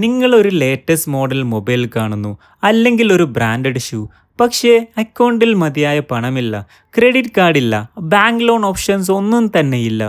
നിങ്ങൾ ഒരു latest model mobile കാണുന്നു അല്ലെങ്കിൽ ഒരു ബ്രാൻഡഡ് ഷൂ പക്ഷേ അക്കൗണ്ടിൽ മതിയായ പണമില്ല ക്രെഡിറ്റ് കാർഡില്ല ബാങ്ക് ലോൺ ഓപ്ഷൻസ് ഒന്നും തന്നെ ഇല്ല.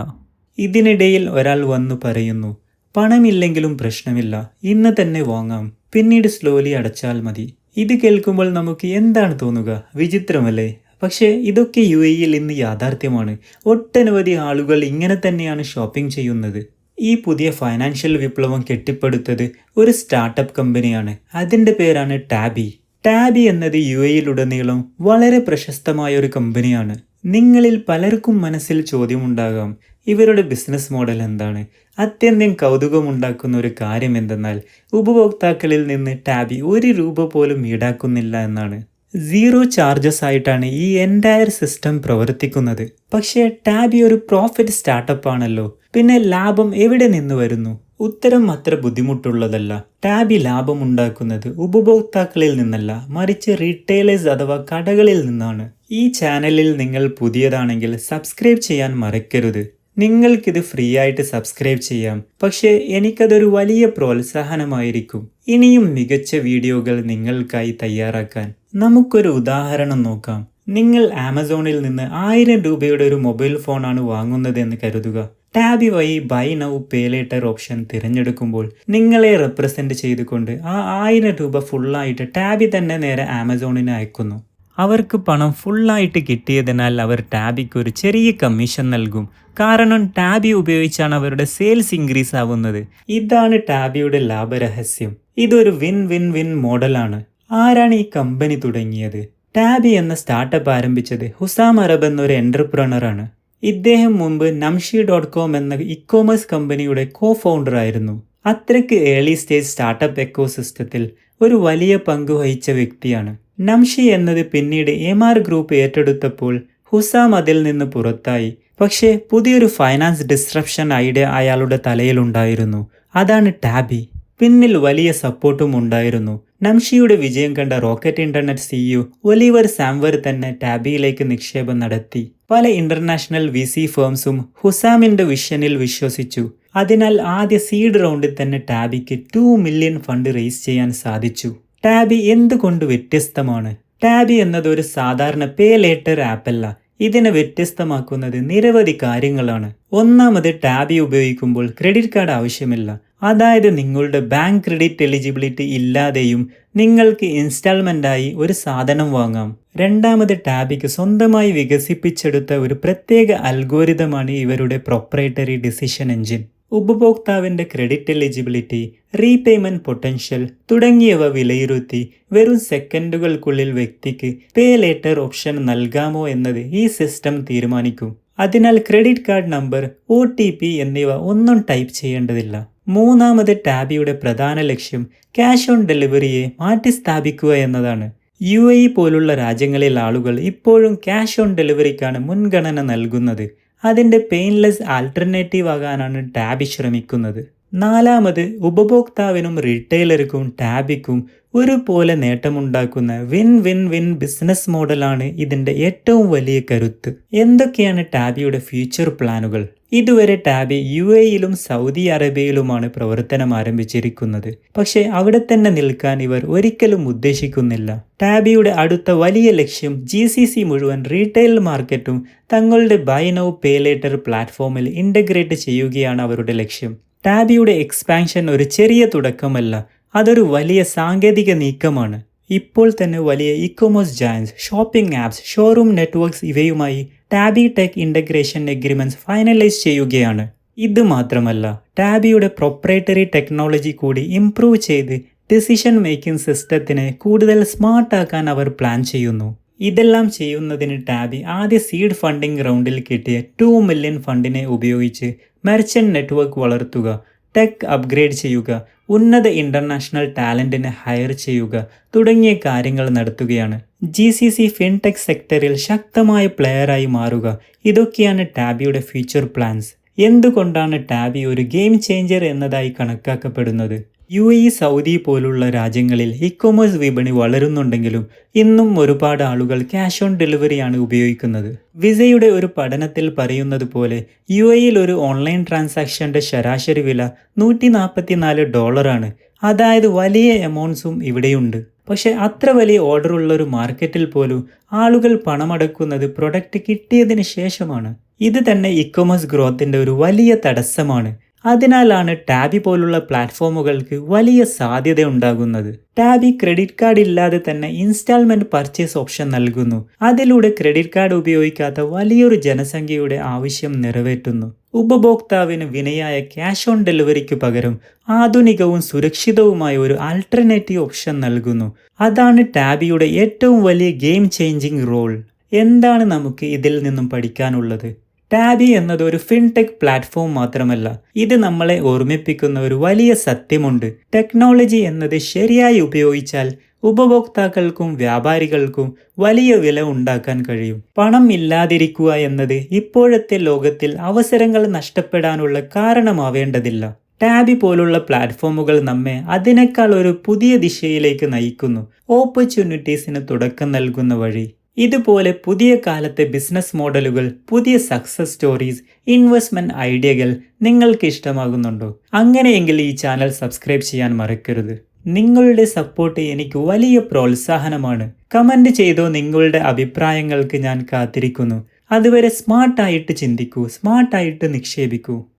ഇതിനിടയിൽ ഒരാൾ വന്നു പറയുന്നു പണമില്ലെങ്കിലും പ്രശ്നമില്ല ഇന്ന് തന്നെ വാങ്ങാം. പിന്നീട് സ്ലോലി അടച്ചാൽ മതി. ഇത് കേൾക്കുമ്പോൾ നമുക്ക് എന്താണ് തോന്നുക? വിചിത്രമല്ലേ? പക്ഷേ ഇതൊക്കെ യു എയിൽ ഇന്ന് യാഥാർത്ഥ്യമാണ്. ഒട്ടനവധി ആളുകൾ ഇങ്ങനെ തന്നെയാണ് ഷോപ്പിംഗ് ചെയ്യുന്നത്. ഈ പുതിയ ഫൈനാൻഷ്യൽ വിപ്ലവം കെട്ടിപ്പടുത്തത് ഒരു സ്റ്റാർട്ടപ്പ് കമ്പനിയാണ് അതിന്റെ പേരാണ് ടാബി ടാബി എന്നത് യു എയിലുടനീളം വളരെ പ്രശസ്തമായ ഒരു കമ്പനിയാണ് നിങ്ങളിൽ പലർക്കും മനസ്സിൽ ചോദ്യമുണ്ടാകാം ഇവരുടെ ബിസിനസ് മോഡൽ എന്താണ്? അത്യന്തം കൗതുകമുണ്ടാക്കുന്ന ഒരു കാര്യം എന്തെന്നാൽ ഉപഭോക്താക്കളിൽ നിന്ന് ടാബി ഒരു രൂപ പോലും ഈടാക്കുന്നില്ല എന്നാണ്. സീറോ ചാർജസ് ആയിട്ടാണ് ഈ എന്റയർ സിസ്റ്റം പ്രവർത്തിക്കുന്നത്. പക്ഷേ ടാബി ഒരു പ്രോഫിറ്റ് സ്റ്റാർട്ടപ്പ് ആണല്ലോ. പിന്നെ ലാഭം എവിടെ നിന്ന് വരുന്നു? ഉത്തരം അത്ര ബുദ്ധിമുട്ടുള്ളതല്ല. ടാബി ലാഭം ഉണ്ടാക്കുന്നത് ഉപഭോക്താക്കളിൽ നിന്നല്ല മറിച്ച് റീറ്റെയിലേഴ്സ് അഥവാ കടകളിൽ നിന്നാണ്. ഈ ചാനലിൽ നിങ്ങൾ പുതിയതാണെങ്കിൽ സബ്സ്ക്രൈബ് ചെയ്യാൻ മറക്കരുത്. നിങ്ങൾക്കിത് ഫ്രീ ആയിട്ട് സബ്സ്ക്രൈബ് ചെയ്യാം. പക്ഷേ എനിക്കതൊരു വലിയ പ്രോത്സാഹനമായിരിക്കും. ഇനിയും മികച്ച വീഡിയോകൾ നിങ്ങൾക്കായി തയ്യാറാക്കാൻ. നമുക്കൊരു ഉദാഹരണം നോക്കാം. നിങ്ങൾ ആമസോണിൽ നിന്ന് ആയിരം രൂപയുടെ ഒരു മൊബൈൽ ഫോണാണ് വാങ്ങുന്നതെന്ന് കരുതുക. ടാബി വഴി buy now pay later option തിരഞ്ഞെടുക്കുമ്പോൾ നിങ്ങളെ റെപ്രസെന്റ് ചെയ്തുകൊണ്ട് ആ ആയിരം രൂപ ഫുള്ളായിട്ട് ടാബി തന്നെ നേരെ ആമസോണിന് അയക്കുന്നു. അവർക്ക് പണം ഫുള്ളായിട്ട് കിട്ടിയതിനാൽ അവർ ടാബിക്ക് ഒരു ചെറിയ കമ്മീഷൻ നൽകും. കാരണം ടാബി ഉപയോഗിച്ചാണ് അവരുടെ സെയിൽസ് ഇൻക്രീസ് ആവുന്നത്. ഇതാണ് ടാബിയുടെ ലാഭരഹസ്യം. ഇതൊരു വിൻ വിൻ വിൻ മോഡലാണ് ആരാണ് ഈ കമ്പനി തുടങ്ങിയത്? ടാബി എന്ന സ്റ്റാർട്ടപ്പ് ആരംഭിച്ചത് ഹുസാം അറബ് എന്നൊരു എന്റർപ്രണറാണ് ഇദ്ദേഹം മുമ്പ് നംഷി ഡോട്ട് കോം എന്ന ഇക്കോമേഴ്സ് കമ്പനിയുടെ കോ ഫൗണ്ടർ ആയിരുന്നു. അത്രയ്ക്ക് ഏർലി സ്റ്റേജ് സ്റ്റാർട്ടപ്പ് എക്കോസിസ്റ്റത്തിൽ ഒരു വലിയ പങ്ക് വഹിച്ച വ്യക്തിയാണ്. നംഷി എന്നത് പിന്നീട് എം ആർ ഗ്രൂപ്പ് ഏറ്റെടുത്തപ്പോൾ ഹുസാം അതിൽ നിന്ന് പുറത്തായി. പക്ഷേ പുതിയൊരു ഫൈനാൻസ് ഡിസ്ട്രപ്ഷൻ ഐഡിയ അയാളുടെ തലയിലുണ്ടായിരുന്നു അതാണ് ടാബി. പിന്നിൽ വലിയ സപ്പോർട്ടും ഉണ്ടായിരുന്നു. നംഷിയുടെ വിജയം കണ്ട rocket internet CEO Oliver Samwer തന്നെ ടാബിയിലേക്ക് നിക്ഷേപം നടത്തി. പല ഇന്റർനാഷണൽ വി സി ഫേംസും ഹുസാമിന്റെ വിഷനിൽ വിശ്വസിച്ചു. അതിനാൽ ആദ്യ സീഡ് റൗണ്ടിൽ തന്നെ ടാബിക്ക് ടു മില്യൺ ഫണ്ട് റേസ് ചെയ്യാൻ സാധിച്ചു. ടാബി എന്തുകൊണ്ട് വ്യത്യസ്തമാണ്? ടാബി എന്നത് ഒരു സാധാരണ പേ ലേറ്റർ ആപ്പല്ല ഇതിനെ വ്യത്യസ്തമാക്കുന്നത് നിരവധി കാര്യങ്ങളാണ്. ഒന്നാമത് ടാബി ഉപയോഗിക്കുമ്പോൾ ക്രെഡിറ്റ് കാർഡ് ആവശ്യമില്ല. അതായത് നിങ്ങളുടെ ബാങ്ക് ക്രെഡിറ്റ് എലിജിബിലിറ്റി ഇല്ലാതെയും നിങ്ങൾക്ക് ഇൻസ്റ്റാൾമെന്റായി ഒരു സാധനം വാങ്ങാം. രണ്ടാമത് ടാബിക്ക് സ്വന്തമായി വികസിപ്പിച്ചെടുത്ത ഒരു പ്രത്യേക അൽഗോരിതമാണ് ഇവരുടെ പ്രൊപ്പറേറ്ററി ഡിസിഷൻ എഞ്ചിൻ ഉപഭോക്താവിന്റെ ക്രെഡിറ്റ് എലിജിബിലിറ്റി റീപേയ്മെന്റ് പൊട്ടൻഷ്യൽ തുടങ്ങിയവ വിലയിരുത്തി വെറും സെക്കൻഡുകൾക്കുള്ളിൽ വ്യക്തിക്ക് പേ ലേറ്റർ ഓപ്ഷൻ നൽകാമോ എന്നത് ഈ സിസ്റ്റം തീരുമാനിക്കും. അതിനാൽ ക്രെഡിറ്റ് കാർഡ് നമ്പർ ഒ എന്നിവ ഒന്നും ടൈപ്പ് ചെയ്യേണ്ടതില്ല. മൂന്നാമത് ടാബിയുടെ പ്രധാന ലക്ഷ്യം ക്യാഷ് ഓൺ ഡെലിവറിയെ മാറ്റിസ്ഥാപിക്കുക എന്നതാണ്. യു എ പോലുള്ള രാജ്യങ്ങളിൽ ആളുകൾ ഇപ്പോഴും ക്യാഷ് ഓൺ ഡെലിവറിക്കാണ് മുൻഗണന നൽകുന്നത്. അതിന്റെ പെയിൻലെസ് ആൾട്ടർനേറ്റീവ് ആകാനാണ് ടാബി ശ്രമിക്കുന്നത്. നാലാമത് ഉപഭോക്താവിനും റീറ്റെയിലർക്കും ടാബിക്കും ഒരുപോലെ നേട്ടമുണ്ടാക്കുന്ന വിൻ വിൻ വിൻ ബിസിനസ് മോഡലാണ് ഇതിന്റെ ഏറ്റവും വലിയ കരുത്ത്. എന്തൊക്കെയാണ് ടാബിയുടെ ഫ്യൂച്ചർ പ്ലാനുകൾ? ഇതുവരെ ടാബ് യു എയിലും സൗദി അറേബ്യയിലുമാണ് പ്രവർത്തനം ആരംഭിച്ചിരിക്കുന്നത്. പക്ഷേ അവിടെ തന്നെ നിൽക്കാൻ ഇവർ ഒരിക്കലും ഉദ്ദേശിക്കുന്നില്ല. ടാബിയുടെ അടുത്ത വലിയ ലക്ഷ്യം ജി സി സി മുഴുവൻ റീറ്റെയിൽ മാർക്കറ്റും തങ്ങളുടെ ബൈ നൗ പേ ലേറ്റർ പ്ലാറ്റ്ഫോമിൽ ഇന്റഗ്രേറ്റ് ചെയ്യുകയാണ് അവരുടെ ലക്ഷ്യം. ടാബിയുടെ എക്സ്പാൻഷൻ ഒരു ചെറിയ തുടക്കമല്ല അതൊരു വലിയ സാങ്കേതിക നീക്കമാണ്. ഇപ്പോൾ തന്നെ വലിയ e commerce giants shopping apps showroom networks ഇവയുമായി Tabby tech integration agreements finalise ചെയ്യുകയാണ്. ഇത് മാത്രമല്ല ടാബിയുടെ പ്രൊപ്പറേറ്ററി ടെക്നോളജി കൂടി ഇംപ്രൂവ് ചെയ്ത് ഡിസിഷൻ മേക്കിംഗ് സിസ്റ്റത്തിനെ കൂടുതൽ സ്മാർട്ടാക്കാൻ അവർ പ്ലാൻ ചെയ്യുന്നു. ഇതെല്ലാം ചെയ്യുന്നതിന് ടാബി ആദ്യ സീഡ് ഫണ്ടിംഗ് റൗണ്ടിൽ കിട്ടിയ ടു മില്യൺ ഫണ്ടിനെ ഉപയോഗിച്ച് മെർച്ചന്റ് നെറ്റ്വർക്ക് വളർത്തുക ടെക് അപ്ഗ്രേഡ് ചെയ്യുക ഉന്നത ഇന്റർനാഷണൽ ടാലന്റിനെ ഹയർ ചെയ്യുക തുടങ്ങിയ കാര്യങ്ങൾ നടത്തുകയാണ്. ജി സി സി ഫിൻടെക് സെക്ടറിൽ ശക്തമായ പ്ലെയറായി മാറുക. ഇതൊക്കെയാണ് ടാബിയുടെ ഫ്യൂച്ചർ പ്ലാൻസ് എന്തുകൊണ്ടാണ് ടാബി ഒരു ഗെയിം ചേഞ്ചർ എന്നതായി കണക്കാക്കപ്പെടുന്നത്? യു എ സൗദി പോലുള്ള രാജ്യങ്ങളിൽ ഇ കൊമേഴ്സ് വിപണി വളരുന്നുണ്ടെങ്കിലും ഇന്നും ഒരുപാട് ആളുകൾ ക്യാഷ് ഓൺ ഡെലിവറിയാണ് ഉപയോഗിക്കുന്നത്. വിസയുടെ ഒരു പഠനത്തിൽ പറയുന്നത് പോലെ യു എയിൽ ഒരു ഓൺലൈൻ ട്രാൻസാക്ഷന്റെ ശരാശരി വില നൂറ്റി നാൽപ്പത്തിനാല് ഡോളറാണ് അതായത് വലിയ എമൗണ്ട്സും ഇവിടെയുണ്ട്. പക്ഷെ അത്ര വലിയ ഓർഡർ ഉള്ള ഒരു മാർക്കറ്റിൽ പോലും ആളുകൾ പണമടക്കുന്നത് പ്രൊഡക്റ്റ് കിട്ടിയതിന് ശേഷമാണ്. ഇത് തന്നെ ഇക്കോമേഴ്സ് കൊമേഴ്സ് ഗ്രോത്തിന്റെ ഒരു വലിയ തടസ്സമാണ്. അതിനാലാണ് ടാബി പോലുള്ള പ്ലാറ്റ്ഫോമുകൾക്ക് വലിയ സാധ്യത ഉണ്ടാകുന്നത് ടാബി ക്രെഡിറ്റ് കാർഡ് ഇല്ലാതെ തന്നെ ഇൻസ്റ്റാൾമെന്റ് പർച്ചേസ് ഓപ്ഷൻ നൽകുന്നു. അതിലൂടെ ക്രെഡിറ്റ് കാർഡ് ഉപയോഗിക്കാത്ത വലിയൊരു ജനസംഖ്യയുടെ ആവശ്യം നിറവേറ്റുന്നു. ഉപഭോക്താവിന് വിനയായ ക്യാഷ് ഓൺ ഡെലിവറിക്ക് പകരം ആധുനികവും സുരക്ഷിതവുമായ ഒരു ആൾട്ടർനേറ്റീവ് ഓപ്ഷൻ നൽകുന്നു. അതാണ് ടാബിയുടെ ഏറ്റവും വലിയ ഗെയിം ചേഞ്ചിങ് റോൾ. എന്താണ് നമുക്ക് ഇതിൽ നിന്നും പഠിക്കാനുള്ളത്? ടാബി എന്നത് ഒരു ഫിൻടെക് പ്ലാറ്റ്ഫോം മാത്രമല്ല. ഇത് നമ്മളെ ഓർമ്മിപ്പിക്കുന്ന ഒരു വലിയ സത്യമുണ്ട്. ടെക്നോളജി എന്നത് ശരിയായി ഉപയോഗിച്ചാൽ ഉപഭോക്താക്കൾക്കും വ്യാപാരികൾക്കും വലിയ വില ഉണ്ടാക്കാൻ കഴിയും. പണം ഇല്ലാതിരിക്കുക എന്നത് ഇപ്പോഴത്തെ ലോകത്തിൽ അവസരങ്ങൾ നഷ്ടപ്പെടാനുള്ള കാരണമാവേണ്ടതില്ല. ടാബി പോലുള്ള പ്ലാറ്റ്ഫോമുകൾ നമ്മെ അതിനേക്കാൾ ഒരു പുതിയ ദിശയിലേക്ക് നയിക്കുന്നു. ഓപ്പർച്യൂണിറ്റീസിന് തുടക്കം നൽകുന്ന വഴി. ഇതുപോലെ പുതിയ കാലത്തെ ബിസിനസ് മോഡലുകൾ പുതിയ സക്സസ് സ്റ്റോറീസ് ഇൻവെസ്റ്റ്മെന്റ് ഐഡിയകൾ നിങ്ങൾക്ക് ഇഷ്ടമാകുന്നുണ്ടോ? അങ്ങനെയെങ്കിൽ ഈ ചാനൽ സബ്സ്ക്രൈബ് ചെയ്യാൻ മറക്കരുത്. നിങ്ങളുടെ സപ്പോർട്ട് എനിക്ക് വലിയ പ്രോത്സാഹനമാണ്. കമന്റ് ചെയ്തോ നിങ്ങളുടെ അഭിപ്രായങ്ങൾക്ക് ഞാൻ കാത്തിരിക്കുന്നു. അതുവരെ സ്മാർട്ടായിട്ട് ചിന്തിക്കൂ സ്മാർട്ടായിട്ട് നിക്ഷേപിക്കൂ.